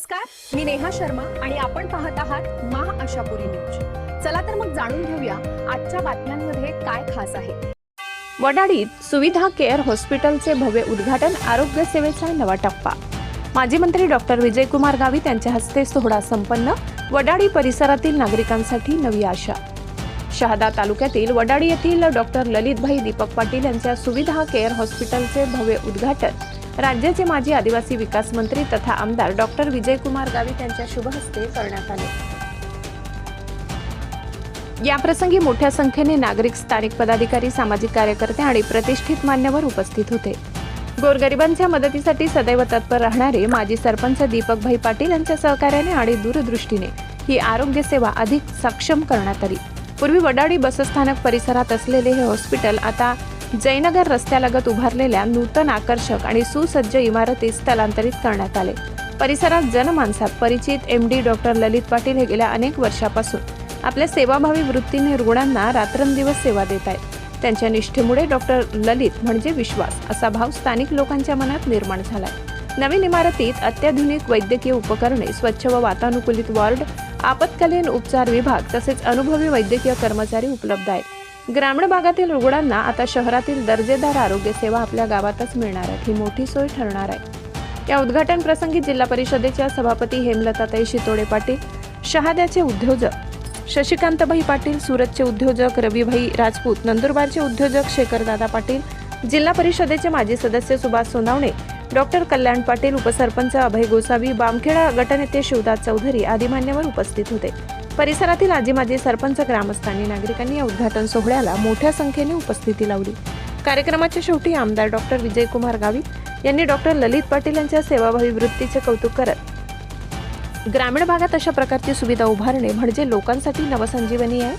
नमस्कार मी नेहा शर्मा आणि आपण पाहत आहात महा आशापुरी न्यूज. चला तर मग जाणून घेऊया आजच्या बातम्यांमध्ये काय खास आहे. वडाळीत सुविधा केअर हॉस्पिटलचे भव्य उद्घाटन आरोग्य सेवेचा नवा टप्पा. माजी मंत्री डॉक्टर विजयकुमार गावित यांच्या हस्ते सोहळा संपन्न वडाळी परिसरातील नागरिकांसाठी नवी आशा. शहादा तालुक्यातील वडाळी येथील डॉक्टर ललितभाई दीपक पाटील यांच्या सुविधा केअर हॉस्पिटलचे भव्य उद्घाटन. राज्याचे माजी आदिवासी विकास मंत्री तथा आमदार डॉक्टर विजयकुमार गावित यांच्या शुभहस्ते करण्यात आले. याप्रसंगी मोठ्या संख्येने नागरिक स्थानिक पदाधिकारी सामाजिक कार्यकर्ते आणि प्रतिष्ठित मान्यवर उपस्थित होते. गोरगरिबांच्या मदतीसाठी सदैव तत्पर राहणारे माजी सरपंच दीपकभाई पाटील यांच्या सहकार्याने आणि दूरदृष्टीने ही आरोग्य सेवा अधिक सक्षम करण्यात आली. पूर्वी वडाळी बसस्थानक परिसरात असलेले हे हॉस्पिटल आता जयनगर रस्त्यालगत उभारलेल्या नूतन आकर्षक आणि सुसज्ज इमारतीत स्थलांतरित करण्यात आले. परिसरात जनमानसात परिचित M D doctor Lalit Patil हे गेल्या अनेक वर्षापासून आपल्या सेवाभावी वृत्तीने रुग्णांना रात्रंदिवस सेवा देत आहेत. त्यांच्या निष्ठेमुळे डॉक्टर ललित म्हणजे विश्वास असा भाव स्थानिक लोकांच्या मनात निर्माण झालाय. नवीन इमारतीत अत्याधुनिक वैद्यकीय उपकरणे स्वच्छ व वातानुकूलित वॉर्ड आपत्कालीन उपचार विभाग तसेच अनुभवी वैद्यकीय कर्मचारी उपलब्ध आहेत. ग्रामीण भागातील रुग्णांना आता शहरातील दर्जेदार आरोग्य सेवा आपल्या गावातच मिळणार आहेत. ही मोठी सोय ठरणार आहे. या उद्घाटन प्रसंगी जिल्हा परिषदेच्या सभापती हेमलताताई शितोडे पाटील शहाद्याचे उद्योजक शशिकांतभाई पाटील सुरतचे उद्योजक रविभाई राजपूत नंदुरबारचे उद्योजक शेखरदादा पाटील जिल्हा परिषदेचे माजी सदस्य सुभाष सोनावणे डॉक्टर कल्याण पाटील उपसरपंच अभय गोसावी बामखेडा गटनेते शिवदास चौधरी आदी मान्यवर उपस्थित होते. परिसरातील आजी माजी सरपंच ग्रामस्थांनी नागरिकांनी या उद्घाटन सोहळ्याला मोठ्या संख्येने उपस्थिती लावली. कार्यक्रमाच्या शेवटी आमदार डॉक्टर विजयकुमार गावित यांनी डॉक्टर ललित पाटील यांच्या सेवाभावी वृत्तीचे कौतुक करत ग्रामीण भागात अशा प्रकारची सुविधा उभारणे म्हणजे लोकांसाठी नवसंजीवनी आहे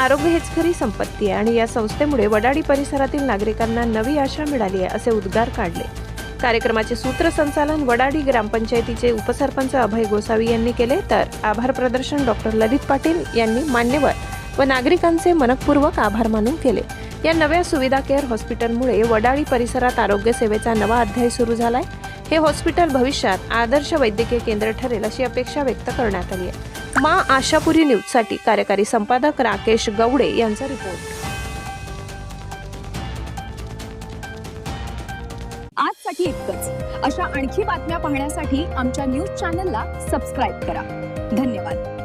आरोग्य हेच खरी संपत्ती आहे आणि या संस्थेमुळे वडाडी परिसरातील नागरिकांना नवी आशा मिळाली आहे असे उद्गार काढले. कार्यक्रमाचे सूत्रसंचालन वडाडी ग्रामपंचायतीचे उपसरपंच अभय गोसावी यांनी केले. तर आभार प्रदर्शन डॉक्टर ललित पाटील यांनी मान्यवर व नागरिकांचे मनपूर्वक आभार मानून केले. या नव्या सुविधा केअर हॉस्पिटलमुळे वडाळी परिसरात आरोग्य सेवेचा नवा अध्याय सुरू झालाय. हे हॉस्पिटल भविष्यात आदर्श वैद्यकीय केंद्र ठरेल अशी अपेक्षा व्यक्त करण्यात आली आहे. मा आशापुरी न्यूजसाठी कार्यकारी संपादक राकेश गवडे यांचा रिपोर्ट. आजसाठी इतकंच. अशा आणखी बातम्या पाहण्यासाठी आमच्या न्यूज चॅनलला सबस्क्राईब करा. धन्यवाद.